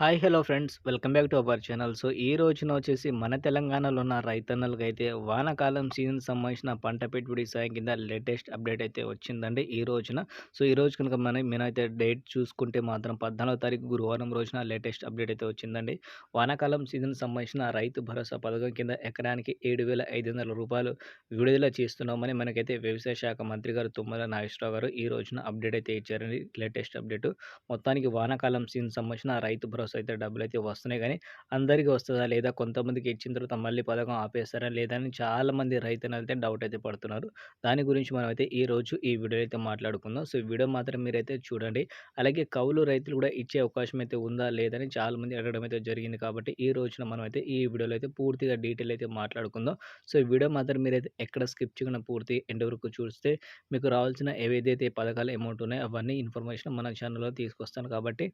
Hi hello friends. Welcome back to our channel. So ఈ రోజున వచ్చేసి మన తెలంగాణలో ఉన్న రైతన్నలకు అయితే వానాకాలం సీజన్ సంబంధించిన పంట పెట్టుబడి సాయం కింద లేటెస్ట్ అప్డేట్ అయితే వచ్చిందండి ఈ రోజున. సో ఈ రోజు కనుక మనం మేమైతే డేట్ చూసుకుంటే మాత్రం పద్నాలుగో తారీఖు గురువారం రోజున లేటెస్ట్ అప్డేట్ అయితే వచ్చిందండి. వానాకాలం సీజన్ సంబంధించిన రైతు భరోసా పథకం కింద ఎకరానికి ఏడు వేల ఐదు వందల రూపాయలు విడుదల చేస్తున్నామని మనకైతే వ్యవసాయ శాఖ మంత్రి గారు తుమ్మల నాగేశ్వరరావు గారు ఈ రోజున అప్డేట్ అయితే ఇచ్చారండి. Latest update. మొత్తానికి వానాకాలం సీజన్ సంబంధించిన రైతు భరోసా అయితే డబ్బులు అయితే వస్తున్నాయి. కానీ అందరికీ వస్తుందా? లేదా కొంతమందికి ఇచ్చిన తర్వాత మళ్ళీ పథకం ఆపేస్తారా? లేదా అని చాలామంది రైతులు అయితే డౌట్ అయితే పడుతున్నారు. దాని గురించి మనం అయితే ఈ రోజు ఈ వీడియో అయితే మాట్లాడుకుందాం. సో వీడియో మాత్రం మీరైతే చూడండి. అలాగే కౌలు రైతులు కూడా ఇచ్చే అవకాశం అయితే ఉందా? లేదని చాలామంది అడగడం అయితే జరిగింది కాబట్టి ఈ రోజున మనం అయితే ఈ వీడియోలో అయితే పూర్తిగా డీటెయిల్ అయితే మాట్లాడుకుందాం. సో ఈ వీడియో మాత్రం మీరైతే ఎక్కడ స్కిప్ చేయకుండా పూర్తి ఎండ్ వరకు చూస్తే మీకు రావాల్సిన ఏవైతే పథకాలు అమౌంట్ ఉన్నాయో అవన్నీ ఇన్ఫర్మేషన్ మన ఛానల్లో తీసుకొస్తాను. కాబట్టి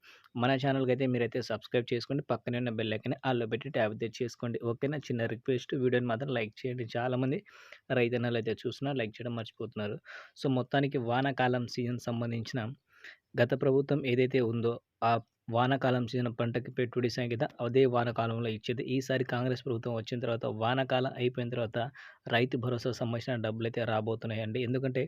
మన ఛానల్కి అయితే మీరైతే సబ్స్క్రైబ్ చేసుకోండి. పక్కనే ఉన్న బెల్ ఐకన్ ఆల్లో పెట్టి ట్యాబ్ తెచ్చేసుకోండి. ఓకేనా? చిన్న రిక్వెస్ట్. వీడియోని మాత్రం లైక్ చేయండి. చాలామంది రైతన్నలు అయితే చూస్తున్నారు. లైక్ చేయడం మర్చిపోతున్నారు. సో మొత్తానికి వానాకాలం సీజన్ సంబంధించిన గత ప్రభుత్వం ఏదైతే ఉందో ఆ వానాకాలం సీజన్ పంటకి పెట్టుబడి సంఖ్యత అదే వానాకాలంలో ఇచ్చేది. ఈసారి కాంగ్రెస్ ప్రభుత్వం వచ్చిన తర్వాత వానాకాలం అయిపోయిన తర్వాత రైతు భరోసా సంబంధించిన డబ్బులు అయితే రాబోతున్నాయండి. ఎందుకంటే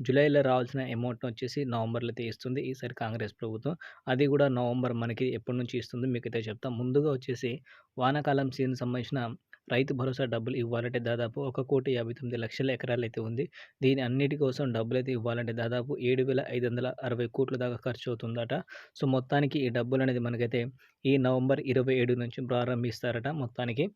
జూలైలో రావాల్సిన అమౌంట్ వచ్చేసి నవంబర్లో అయితే ఇస్తుంది ఈసారి కాంగ్రెస్ ప్రభుత్వం. అది కూడా నవంబర్ మనకి ఎప్పటి నుంచి ఇస్తుంది మీకు అయితే చెప్తాం. ముందుగా వచ్చేసి వానాకాలం సీజన్ సంబంధించిన రైతు భరోసా డబ్బులు ఇవ్వాలంటే దాదాపు ఒక కోటి యాభై తొమ్మిది లక్షల ఎకరాలు అయితే ఉంది. దీని అన్నిటి కోసం డబ్బులు అయితే ఇవ్వాలంటే దాదాపు ఏడు వేల ఐదు వందల అరవై కోట్ల దాకా ఖర్చు అవుతుందట. సో మొత్తానికి ఈ డబ్బులు అనేది మనకైతే ఈ నవంబర్ ఇరవై ఏడు నుంచి ప్రారంభిస్తారట మొత్తానికి.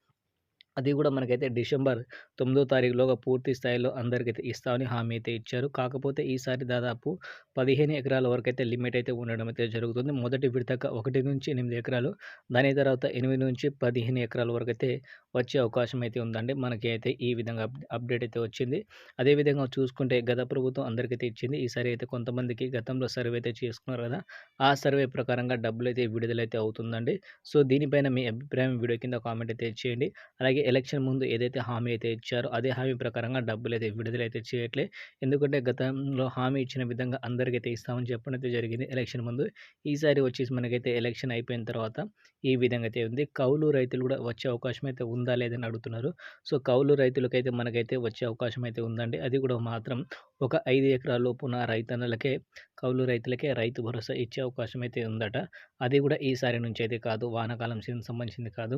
అది కూడా మనకైతే డిసెంబర్ తొమ్మిదో తారీఖులోగా పూర్తి స్థాయిలో అందరికైతే ఇస్తామని హామీ అయితే ఇచ్చారు. కాకపోతే ఈసారి దాదాపు పదిహేను ఎకరాల వరకు అయితే లిమిట్ అయితే ఉండడం అయితే జరుగుతుంది. మొదటి విడతక ఒకటి నుంచి ఎనిమిది ఎకరాలు దాని తర్వాత ఎనిమిది నుంచి పదిహేను ఎకరాల వరకు అయితే వచ్చే అవకాశం అయితే ఉందండి. మనకి అయితే ఈ విధంగా అప్డేట్ అయితే వచ్చింది. అదేవిధంగా చూసుకుంటే గత ప్రభుత్వం అందరికైతే ఇచ్చింది. ఈసారి అయితే కొంతమందికి గతంలో సర్వే అయితే చేసుకున్నారు కదా ఆ సర్వే ప్రకారంగా డబ్బులు అయితే విడుదలైతే అవుతుందండి. సో దీనిపైన మీ అభిప్రాయం వీడియో కింద కామెంట్ అయితే చేయండి. అలాగే ఎలక్షన్ ముందు ఏదైతే హామీ అయితే ఇచ్చారో అదే హామీ ప్రకారంగా డబ్బులు అయితే విడుదలైతే చేయట్లే. ఎందుకంటే గతంలో హామీ ఇచ్చిన విధంగా అందరికైతే ఇస్తామని చెప్పడం అయితే జరిగింది ఎలక్షన్ ముందు. ఈసారి వచ్చేసి మనకైతే ఎలక్షన్ అయిపోయిన తర్వాత ఈ విధంగా అయితే ఉంది. కౌలు రైతులు కూడా వచ్చే అవకాశం అయితే ఉందా లేదని అడుగుతున్నారు. సో కౌలు రైతులకైతే మనకైతే వచ్చే అవకాశం అయితే ఉందండి. అది కూడా మాత్రం ఒక ఐదు ఎకరాల లోపున రైతన్నలకే కౌలు రైతులకే రైతు భరోసా ఇచ్చే అవకాశం అయితే ఉందట. అది కూడా ఈసారి నుంచి అయితే కాదు వానాకాలం సీజన్ సంబంధించింది కాదు.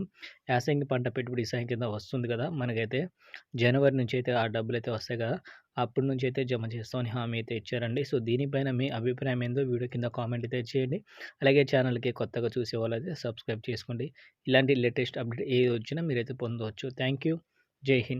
యాసంగి పంట పెట్టుబడి సాయం కింద వస్తుంది కదా మనకైతే. జనవరి నుంచి అయితే ఆ డబ్బులు అయితే వస్తాయి కదా. అప్పటి నుంచి అయితే జమ చేస్తామని హామీ అయితే ఇచ్చారండి. సో దీనిపైన మీ అభిప్రాయం ఏందో వీడియో కింద కామెంట్ అయితే చేయండి. అలాగే ఛానల్కి కొత్తగా చూసే వాళ్ళైతే సబ్స్క్రైబ్ చేసుకోండి. ఇలాంటి లేటెస్ట్ అప్డేట్ ఏది వచ్చినా మీరైతే పొందవచ్చు థ్యాంక్ యూ. జై హింద్.